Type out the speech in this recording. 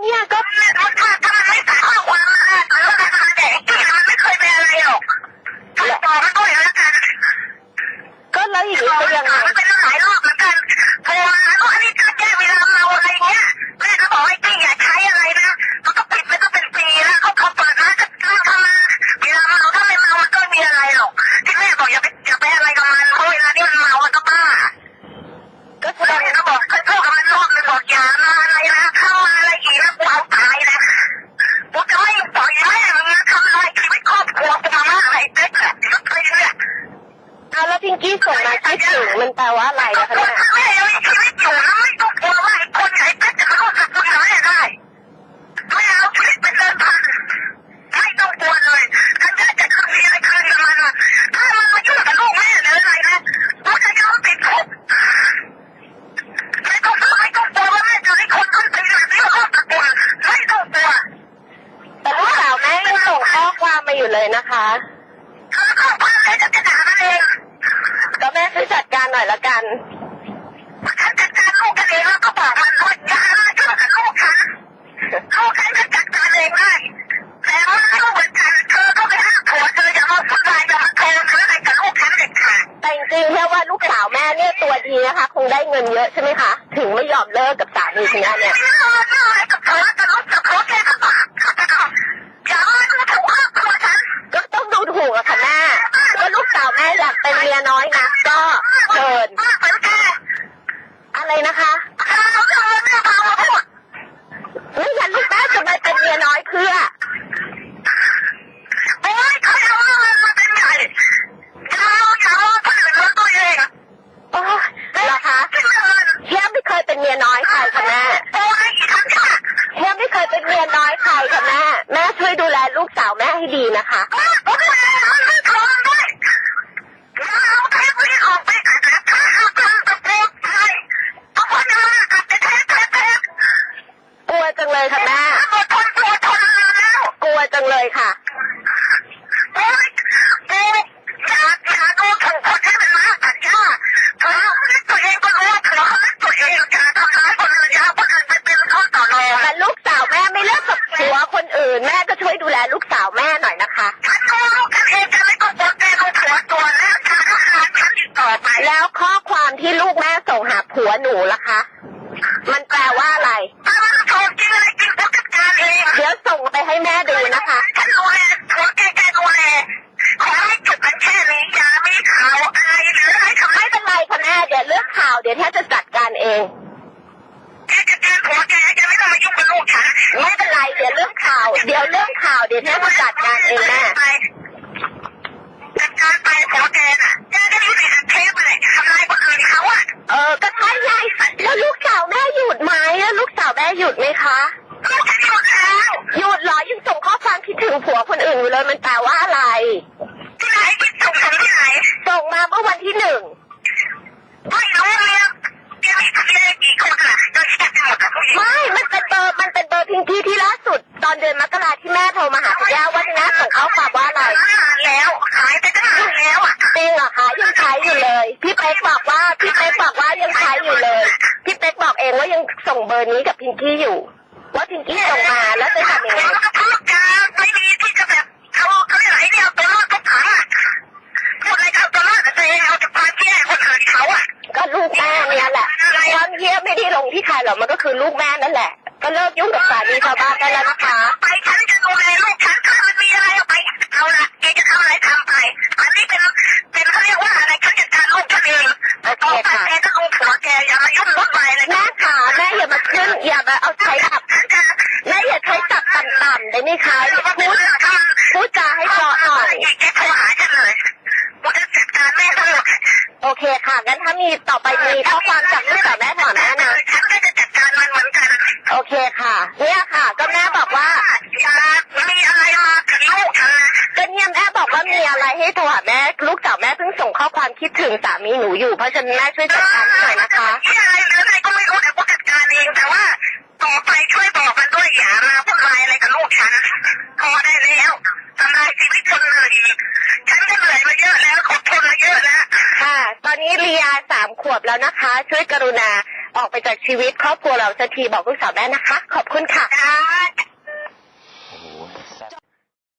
เนี่ยก็ถ้าถ้ามันไม่ตัดข้อความมาแล้วแต่แต่ไอ้ที่มันไม่เคยเป็นอะไรหรอกถ้าบอกมันก็อย่างนั้นกันก็แล้วอย่างนี้จะยังไงมันเป็นหลายร ให้คนขึ้นไปแบบนี้มาเข้ากับคุณไม่ต้องกลัวแต่ลูกสาวแม่ยังส่งข้อความมาอยู่เลยนะคะ คือเข้าพันเลยจะจะด่ามันเอง ก็แม่ช่วยจัดการ หน่อยละกันฉันจัดการลูกกันเองแล้วก็บอกมันว่าอย่ายุ่งกับลูกฉันเขาใครจะจัดการเองได้แต่ว่าลูกเหมือนกันเธอก็ไปห้ามผัวเธออย่ามาพูดลายอย่ามาโทรเธออะไรกับลูกฉันเด็ดขาดแต่จริงๆแค่ว่าลูกสาวแม่เนี่ยตัวดีนะคะ คงได้เงินเยอะใช่ไหมคะ ถึงไม่ยอมเลิกกับสามีคุณแม่เนี่ยไม่รู้เรื่องอะไรกับเธอแต่ลูกกับเขาแค่กระบาดอย่ามาดูถูกครอบครัวฉัน ก็ต้องดูถูกอะค่ะแม่ก็ลูกสาวแม่อยาก เป็นเมียน้อยนะก็เชิญมากเหมือนแกอะไรนะคะเธอเธอเนี่ยพามาพูดไม่งั้นลูกแม่จะมาเป็นเมียน้อยเพื่อโอ๊ยเขาจะว่ามันมันเป็นใหญ่อย่าเอาอย่าเอาคนอื่นมาตัวเองโอ้ยเหรอคะที่เดินเฮียไม่เคยเป็นเมียน้อยใครค่ะแม่โอ๊ยทำจ้าเฮียไม่เคยเป็นเมียน้อยใครค่ะแม่แม่ช่วยดูแลลูกสาวแม่ให้ดีนะคะ โอเคเอาให้ทองด้วยเอาเทปนี้ออกไปกับข้าวกลางตะโพกไทยเอาคนมากับเทปเทปเทป กลัวจัง เลยค่ะแม่อดทนตัวทนแล้วกลัวจังเลยค่ะโอ๊ยโอ๊ยอย่าอย่าดูถูกคนที่เป็นม้าตัดหญ้าเธอตัวเองก็รู้ว่าเธอตัวเองอย่าทำร้ายคนอื่นอย่าเอาคนอื่นไปเป็นข้อต่อรองแต่ลูกสาวแม่ไม่เลิกกับผัวคนอื่น แม่ก็ช่วยดูแลลูกสาวแม่หน่อยนะคะฉันรู้ลูกฉันเองจะไม่ต้องปกแกลูกผัวตัวแล้วฉันก็หาฉันอีกต่อไปแล้วข้อความที่ลูกแม่ส่งหาผัวหนูล่ะคะ มันแปลว่าอะไรถ้ามันโทรจริงอะไร เดี๋ยวส่งไปให้แม่ดูนะคะฉันดูแลผัวแกแกดูแลขอให้จบกันแค่นี้อย่ามีข่าวอายหรือให้ทำให้ไม่เป็นไรค่ะแม่เดี๋ยวเลือกข่าวเดี๋ยวแท้จะจัดการเองแกจัดการผัวแกแกไม่ต้องมายุ่งกับลูกฉันไม่เป็นไรเดี๋ยวเรื่องข่าว เดี๋ยวเรื่องข่าวเดี๋ยวแท้จะจัดการเองแม่จัดการไปผัวแกน่ะแกก็อยู่ในอันเทปอะไรทำลายคนอื่นเขาอะ อื่นอยู่เลยมันแปลว่าอะไร ที่ไหนคิดถูกฉันที่ไหนส่งมาเมื่อวันที่หนึ่งไม่รู้เลยแกมีผู้ชายกี่คนอะโดยที่จะหมดกับผู้หญิงไม่ มันเป็นเบอร์มันเป็นเบอร์พิงกี้ที่ล่าสุด ตอนเดือนมกราที่แม่โทรมาหาคุณย่าว่าแม่ส่งข้อความว่าอะไรแล้วหายไปตั้งนานแล้วอะจริงเหรอคะยังใช้อยู่เลย พี่เป๊กบอกว่าพี่เป๊กบอกว่ายังใช้อยู่เลย พี่เป๊กบอกเองว่ายังส่งเบอร์นี้กับพิงกี้อยู่ ว่าพิงกี้ส่งมาแล้วจะทำยังไงแล้วก็พูดจา งที่ใครหรอกมันก็คือลูกแม่นั่นแหละ ก็เลิกยุ่งกับสามีชาวบ้านได้แล้วนะคะไปฉันจะดูแลลูกฉันถ้ามันมีอะไรเอาไปเอาละแกจะทำอะไรทำไป อันนี้เป็นเป็นเขาเรียกว่าอะไรฉันจัดการลูกฉันเองต่อไปแกก็ลูกผัวแกอย่ามายุ่งวุ่นวายเลยแม่ขาแม่อย่ามาขึ้นอย่ามาเอาใช้ดับฉันจะแม่อย่าใช้จับต่ำๆได้ไหมคะอย่าพูดพูดจาให้เพราะหน่อยแกโทรหาฉันเลยว่าจะจัดการแม่ทั้งหมดโอเคค่ะงั้นถ้ามีต่อไปมีข้อความจากลู ให้โทรหาแม่ลูกสาวแม่เพิ่งส่งข้อความคิดถึงสามีหนูอยู่เพราะฉะนั้นแม่ช่วยจัดการหน่อยนะคะที่อะไรหรืออะไรก็ไม่รู้แต่กูจัดการเองแต่ว่าต่อไปช่วยบอกมันด้วยอย่ามาพูดอะไรอะไรกับลูกฉันพอได้แล้วทำลายชีวิตคนอื่นอีกฉันก็เหนื่อยมาเยอะแล้วอดทนมาเยอะแล้วค่ะ ตอนนี้ลียาสามขวบแล้วนะคะ ช่วยกรุณาออกไปจากชีวิตครอบครัวเราสักทีบอกลูกสาวแม่นะคะ ขอบคุณค่ะ